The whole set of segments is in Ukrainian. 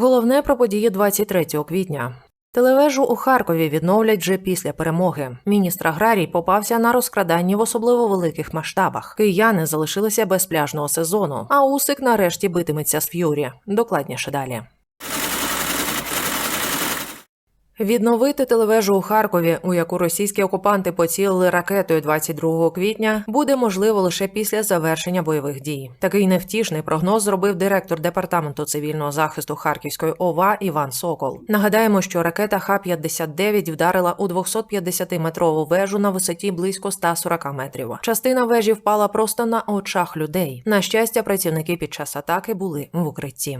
Головне про події 23 квітня. Телевежу у Харкові відновлять вже після перемоги. Міністр аграрій попався на розкраданні в особливо великих масштабах. Кияни залишилися без пляжного сезону, а Усик нарешті битиметься з ф'юрі. Докладніше далі. Відновити телевежу у Харкові, у яку російські окупанти поцілили ракетою 22 квітня, буде можливо лише після завершення бойових дій. Такий невтішний прогноз зробив директор департаменту цивільного захисту Харківської ОВА Іван Сокол. Нагадаємо, що ракета Х-59 вдарила у 250-метрову вежу на висоті близько 140 метрів. Частина вежі впала просто на очах людей. На щастя, працівники під час атаки були в укритті.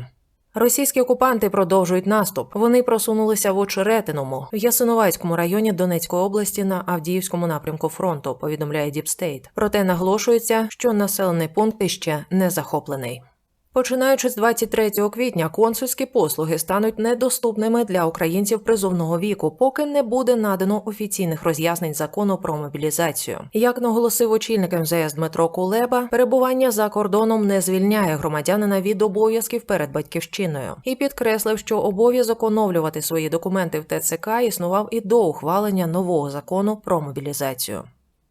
Російські окупанти продовжують наступ. Вони просунулися в Очеретиному в Ясиновацькому районі Донецької області на Авдіївському напрямку фронту. Повідомляє Діпстейт. Проте наголошується, що населений пункт іще не захоплений. Починаючи з 23 квітня, консульські послуги стануть недоступними для українців призовного віку, поки не буде надано офіційних роз'яснень закону про мобілізацію. Як наголосив очільник МЗС Дмитро Кулеба, перебування за кордоном не звільняє громадянина від обов'язків перед батьківщиною і підкреслив, що обов'язок оновлювати свої документи в ТЦК існував і до ухвалення нового закону про мобілізацію.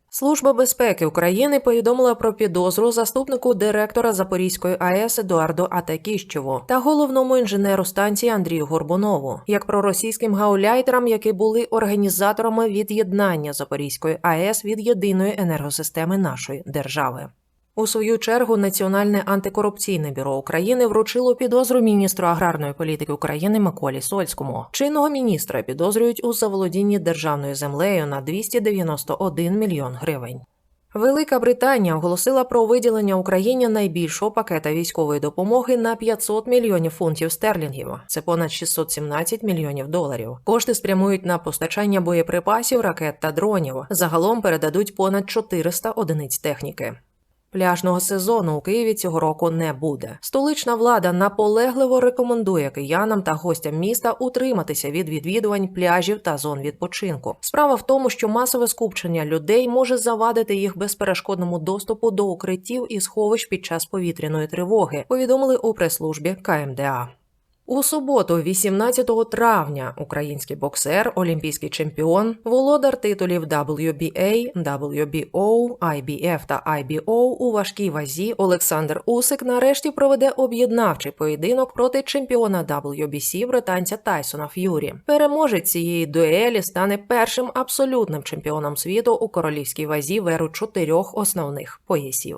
Служба безпеки України повідомила про підозру заступнику директора Запорізької АЕС Едуарду Атакіщеву та головному інженеру станції Андрію Горбунову, як проросійським гауляйтерам, які були організаторами від'єднання Запорізької АЕС від єдиної енергосистеми нашої держави. У свою чергу Національне антикорупційне бюро України вручило підозру міністру аграрної політики України Миколі Сольському. Чинного міністра підозрюють у заволодінні державною землею на 291 мільйон гривень. Велика Британія оголосила про виділення Україні найбільшого пакета військової допомоги на 500 мільйонів фунтів стерлінгів. Це понад 617 мільйонів доларів. Кошти спрямують на постачання боєприпасів, ракет та дронів. Загалом передадуть понад 400 одиниць техніки. Пляжного сезону у Києві цього року не буде. Столична влада наполегливо рекомендує киянам та гостям міста утриматися від відвідувань пляжів та зон відпочинку. Справа в тому, що масове скупчення людей може завадити їх безперешкодному доступу до укриттів і сховищ під час повітряної тривоги. Повідомили у прес-службі КМДА. У суботу, 18 травня, український боксер, олімпійський чемпіон, володар титулів WBA, WBO, IBF та IBO у важкій вазі Олександр Усик нарешті проведе об'єднавчий поєдинок проти чемпіона WBC британця Тайсона Ф'юрі. Переможець цієї дуелі стане першим абсолютним чемпіоном світу у королівській вазі в еру чотирьох основних поясів.